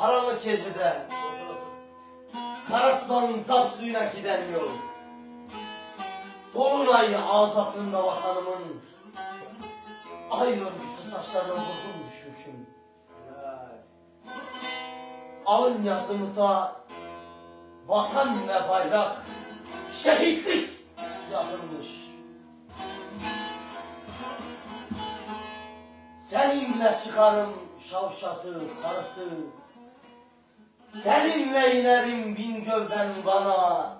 karanlık gecede Karasu'dan zap suyuna giden yol. Dolunay azapında vatanımın Ay örgüsü saçlarına vurgun düşmüşüm. Alın yazımıza Vatan ve bayrak Şehitlik yazılmış. Seninle çıkarım şavşatı karısı Seninle inerim bin gölden bana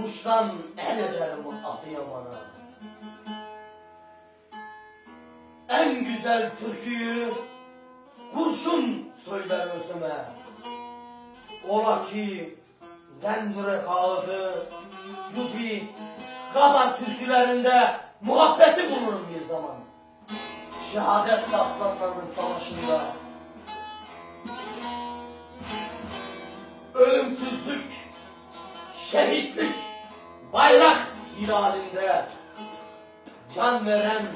Muş'tan el ederim Adıyaman'a. En güzel türküyü Kurşun söyler özüme. Ola ki Dendure kağıdı Cudi Kabar türkülerinde Muhabbeti bulurum bir zaman. Şehadet saflarının savaşında Ölümsüzlük Şehitlik Bayrak hilalinde Can veren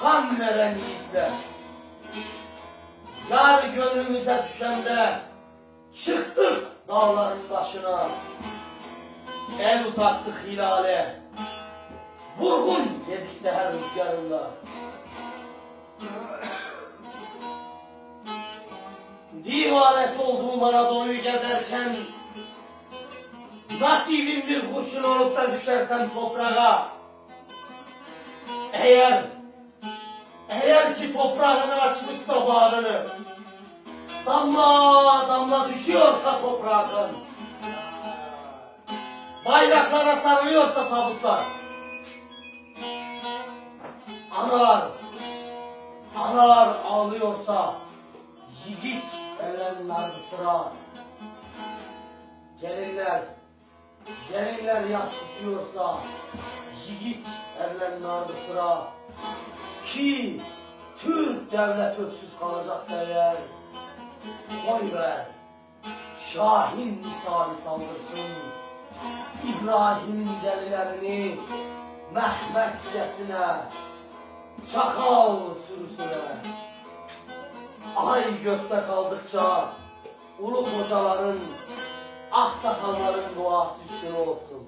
Kan veren yiğitler. Yar gönlümüze düşende Çıktık dağların başına. El uzattık hilale Vurgun yedik seher rüzgarında Divanesi olduğum Anadolu'yu gezerken Nasibim bir kurşun olup da düşersem toprağa Eğer Eğer ki toprağını açmışsa bağrını Damla damla düşüyorsa toprağın Bayraklara sarılıyorsa tabutlar Analar Analar ağlıyorsa Yiğit erenler sıra. Gelinler Gelinler yas tutuyorsa Yiğit erenler sıra. Ki Türk devlet öksüz kalacaksa eğer Koy ver Şahin misali saldırsın. İbrahim'in delilerini Mehmetçesine Çakal sürüsüne Ay gökte kaldıkça Ulu hocaların Aksakalların duası üstüne olsun